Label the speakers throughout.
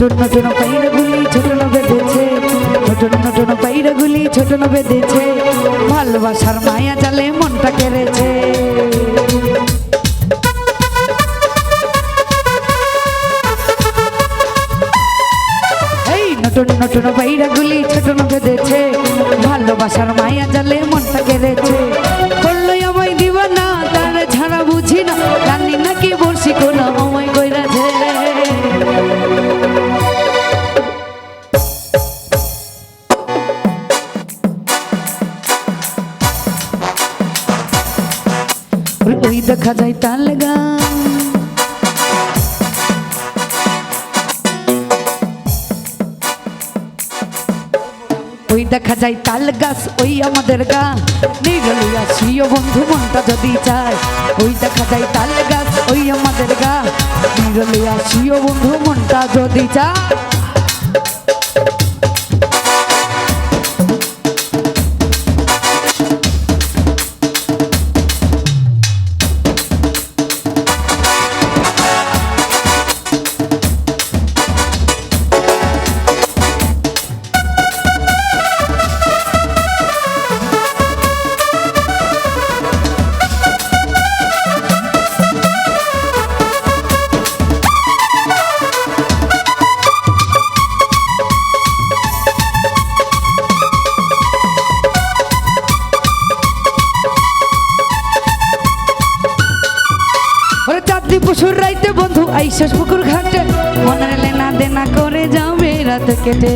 Speaker 1: নতুন নতুন পায়রাগুলি ছোট বেঁধেছে। নতুন নতুন পায়রাগুলি ছোট বেঁধেছে। ভালোবাসার মায়া জালে মনটা কেড়েছে। এই নতুন নতুন পায়রাগুলি ছোট বেঁধেছে। ভালোবাসার মায়া ওই দেখা যায় তাল গান। ওই দেখা যায় তাল গাছ, ওই আমাদের গা সিও বন্ধু মনটা যদি চায়, ওই দেখা যায় তাল গাছ, ওই আমাদের গা নিরলিয়া সিও বন্ধু মনটা যদি চায় কেটে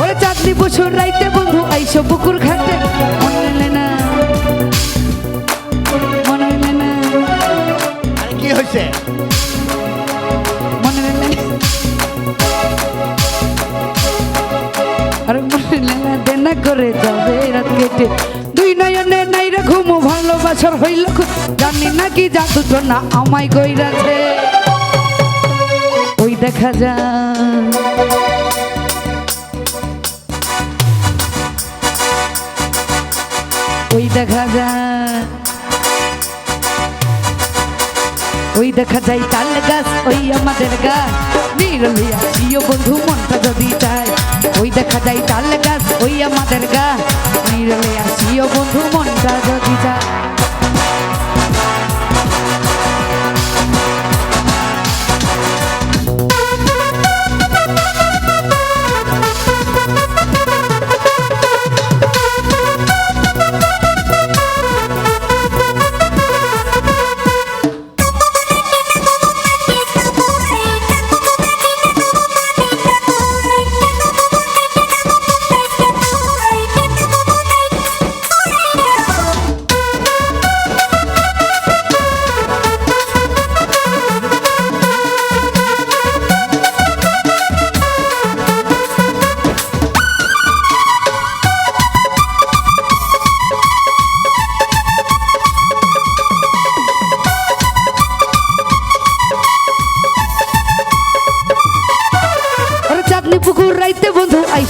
Speaker 1: ওরে চাঁদনি পশুর রাইতে বন্ধু আইসো পুকুর ঘাটে।
Speaker 2: কি হয়েছে
Speaker 1: আর দেনা করে যাবে রাত কেটে। দুই নয়নে নাই রে ঘুমো ভালোবাসার হইল নাকি জাদু না আমায় গইরাছে? ওই দেখা যায় ওই দেখা যায় ওই দেখা যায় তাল গাছ, ওই আমাদের গা নিরলিয়া প্রিয় বন্ধু, মনটা যদি চায়। ওই দেখা যায় তাল গাছ, ওই আমাদের গা নিরলিয়া প্রিয় বন্ধু, মনটা যদি চায়।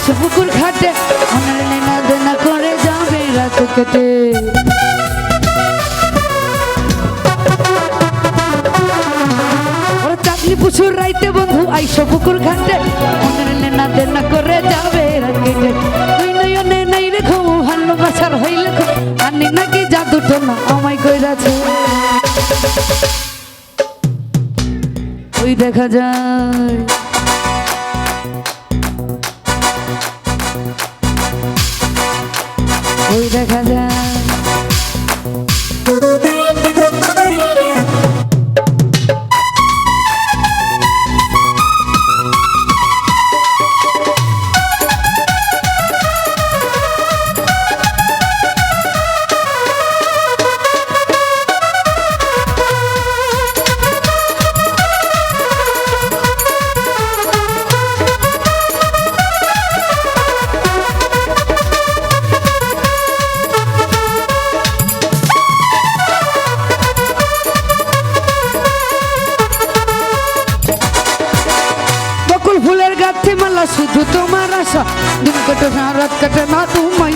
Speaker 1: আইসো পুকুর ঘাটে লেনা দেনা করে যাবে রাত কেটে। চাঁদনি পুকুর রাইতে বন্ধু আইসো পুকুর ঘাটে মনের লেনা দেনা করে যাবে রাত কেটে। তুই নয়নে নাই রে ঘুম ভালোবাসার হইলে আনি নাকি জাদু টোনা আমায় কইরাছে। ওই দেখা যায়। ওই দেখা যায়।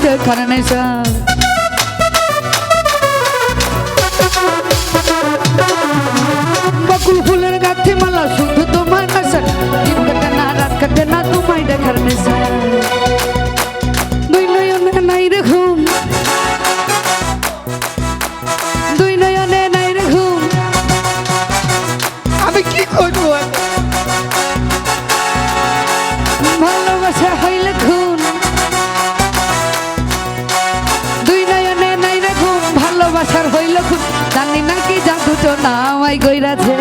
Speaker 1: তুমি দেখার নামাই গইরাছে।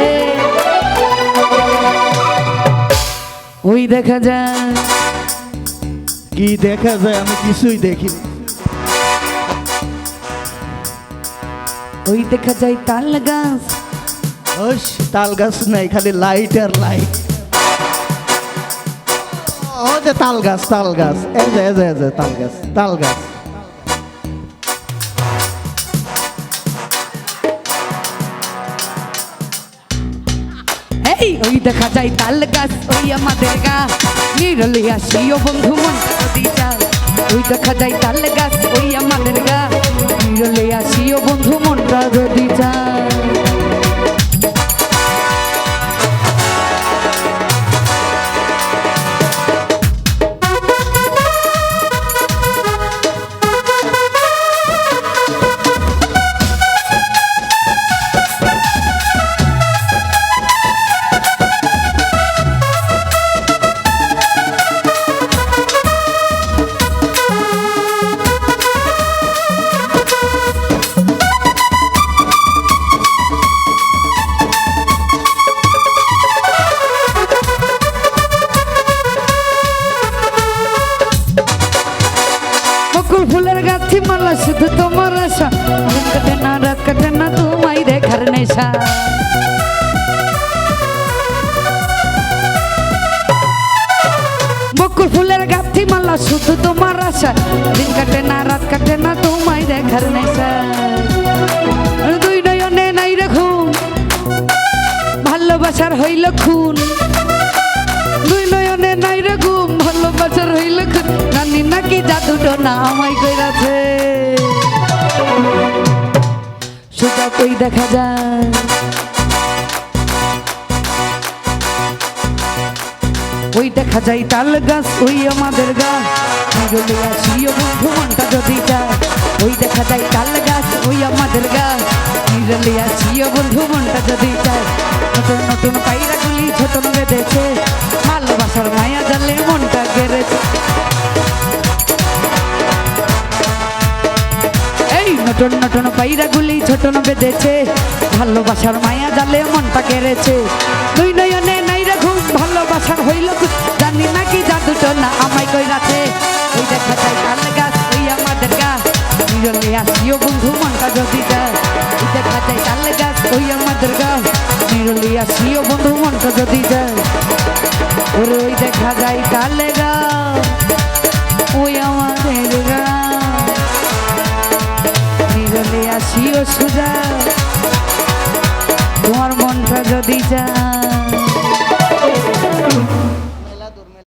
Speaker 1: ওই দেখা যায়
Speaker 2: কি দেখা যায় আমি কিছুই দেখিনি।
Speaker 1: ওই দেখা যায় তাল গাছ।
Speaker 2: ওস তাল গাছ নাই খালি লাইট আর লাইট ও যে তাল গাছ তাল গাছ। এই যে তাল গাছ তাল গাছ।
Speaker 1: এই, ওই দেখা যায় তাল গাছ, ওই আমাদের গা। নিরলি আসিও বন্ধু মন ওই দেখা যায় তাল গাছ, ওই আমাদের গা। নিরলে আসিও বন্ধু মনটা যদি বকুল ফুলের গাছি মালা, শুধু তোমার আশা। কাটে না রাত কাটে না তোমায় দেখার নেশা। বকুল ফুলের গাছি মালা, শুধু তোমার আশা। দিন কাটে না রাত কাটে না তোমায় দেখার নেশা। দুই নয়নে নাই রে ঘুম, ভালোবাসার হইল খুন। দুই নয়নে নাই রে জানি নাকি জাদুটো না আমায় কইরাছে। সোজা কই দেখা যায়? ওই দেখা যায় তাল গাছ, ওই আমাদের গা নিরলে আসিও বন্ধু, মনটা যদি যায়। ওই দেখা যায় তাল গাছ, ওই আমাদের গা নিরলে আসিও বন্ধু, মনটা যদি যায়। নতুন নতুন পায়রা গুলি ছোট বেঁধেছে। ভালোবাসার মায়া এই নতুন নতুন পায়রা গুলি ছোট বেঁধেছে। ভালোবাসার মায়া জালে মনটা কেড়েছে। দুই নয়নে নাই রে ঘুম, ভালোবাসার হইল। জানি নাকি জাদুটো না আমায় কইরাছে। ওই দেখা যায় কাল গাছ, ওই আমাদের গা। নিরলে আসিও বন্ধু, মনটা যদি যায়। ওই দেখা যায় কাল গাছ, ওই আমাদের গা। নিরলে আসিও বন্ধু, মনটা যদি যায়। ওই দেখা যায় কাল গা আসিও সুজা। তোমার মনটা যদি যায়